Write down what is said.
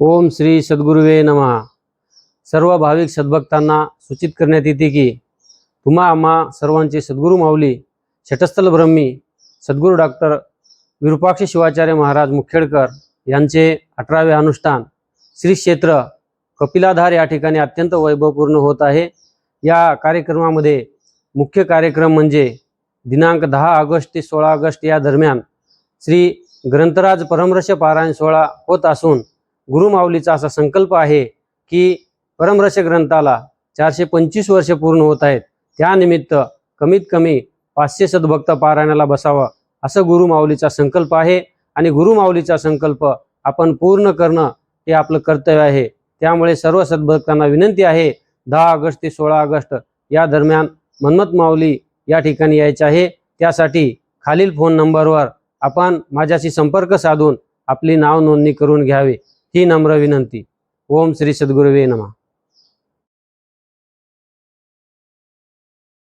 ओम श्री सद्गुरुवे नमः. सर्व भाविक सद्भक्तांना सूचित करण्यात येते की तुम्हा आम्हा सर्वांचे सद्गुरू माऊली षटस्थल ब्रह्मी सद्गुरू डॉक्टर विरूपाक्ष शिवाचार्य महाराज मुखेडकर यांचे अठरावे अनुष्ठान श्री क्षेत्र कपिलाधार या ठिकाणी अत्यंत वैभवपूर्ण होत आहे. या कार्यक्रमामध्ये मुख्य कार्यक्रम म्हणजे दिनांक दहा ऑगस्ट ते सोळा ऑगस्ट या दरम्यान श्री ग्रंथराज परमरश पारायण सोहळा होत असून गुरुमाऊलीचा असा संकल्प आहे की परमरस ग्रंथाला चारशे पंचवीस वर्ष पूर्ण होत आहेत. त्यानिमित्त कमीत कमी पाचशे सद्भक्त पारायणाला बसावं असं गुरुमाऊलीचा संकल्प आहे. आणि गुरुमाऊलीचा संकल्प आपण पूर्ण करणं हे आपलं कर्तव्य आहे. त्यामुळे सर्व सद्भक्तांना विनंती आहे दहा ऑगस्ट ते सोळा ऑगस्ट या दरम्यान मन्मथ माऊली या ठिकाणी यायचे आहे. त्यासाठी खालील फोन नंबरवर आपण माझ्याशी संपर्क साधून आपली नाव नोंदणी करून घ्यावी. ही नम्र विनंती. ओम श्री सद्गुरुवे नमः.